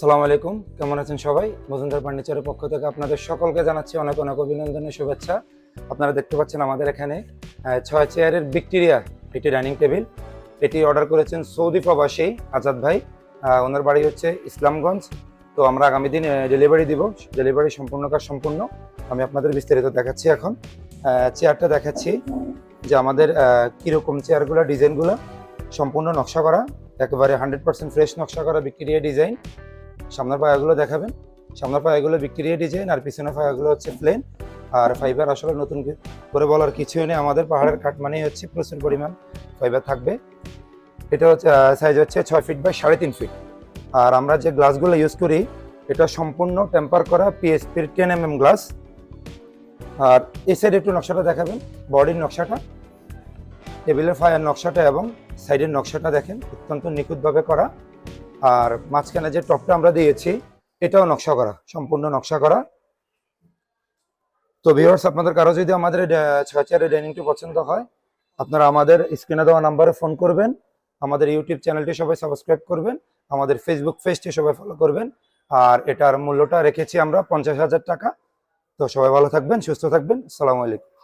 সালাম আলাইকুম। কেমন আছেন সবাই? মজুমদার ফার্নিচারের পক্ষ থেকে আপনাদের সকলকে জানাচ্ছি অনেক অনেক অভিনন্দনের শুভেচ্ছা। আপনারা দেখতে পাচ্ছেন আমাদের এখানে ছয় চেয়ারের ভিক্টোরিয়া, একটি ডাইনিং টেবিল। এটি অর্ডার করেছেন সৌদি প্রবাসী আজাদ ভাই। ওনার বাড়ি হচ্ছে ইসলামগঞ্জ। তো আমরা আগামী দিন ডেলিভারি দিব। ডেলিভারি সম্পূর্ণ কাজ সম্পূর্ণ। আমি আপনাদের বিস্তারিত দেখাচ্ছি এখন। চেয়ারটা দেখাচ্ছি যে আমাদের কীরকম চেয়ারগুলো, ডিজাইনগুলো সম্পূর্ণ নকশা করা, একেবারে হান্ড্রেড পার্সেন্ট ফ্রেশ নকশা করা ভিক্টোরিয়া ডিজাইন। সামনের পায়াগুলো দেখাবেন। সামনের পায়াগুলো ভিক্টোরিয়া ডিজাইন, আর পিছনের পায়াগুলো হচ্ছে প্লেন আর ফাইবার আসলে নতুন করে বলার কিছুই নেই। আমাদের পাহাড়ের কাঠ মানেই হচ্ছে প্রচুর পরিমাণ ফাইবার থাকবে। এটা হচ্ছে সাইজ হচ্ছে ছয় ফিট বাই সাড়ে তিন ফিট আর আমরা যে গ্লাসগুলো ইউজ করি, এটা সম্পূর্ণ টেম্পার করা পিএসপির টেন এম এম গ্লাস আর এই সাইডে একটু নকশাটা দেখাবেন বডির নকশাটা। টেবিলের ফায়ার নকশাটা এবং সাইডের নকশাটা দেখেন, অত্যন্ত নিখুঁতভাবে করা। আর মাঝখানে যে টপটা আমরা দিয়েছি, এটাও নকশা করা, সম্পূর্ণ নকশা করা। তো ভিউয়ার্স আপনাদের কারও যদি আমাদের ছয় চেয়ারের ডাইনিংটি পছন্দ হয়, আপনারা আমাদের স্ক্রিনে দেওয়া নাম্বারে ফোন করবেন, আমাদের ইউটিউব চ্যানেলটি সবাই সাবস্ক্রাইব করবেন, আমাদের ফেসবুক পেজটি সবাই ফলো করবেন, আর এটার মূল্যটা রেখেছি আমরা পঞ্চাশ হাজার টাকা। তো সবাই ভালো থাকবেন, সুস্থ থাকবেন, আসসালামু আলাইকুম।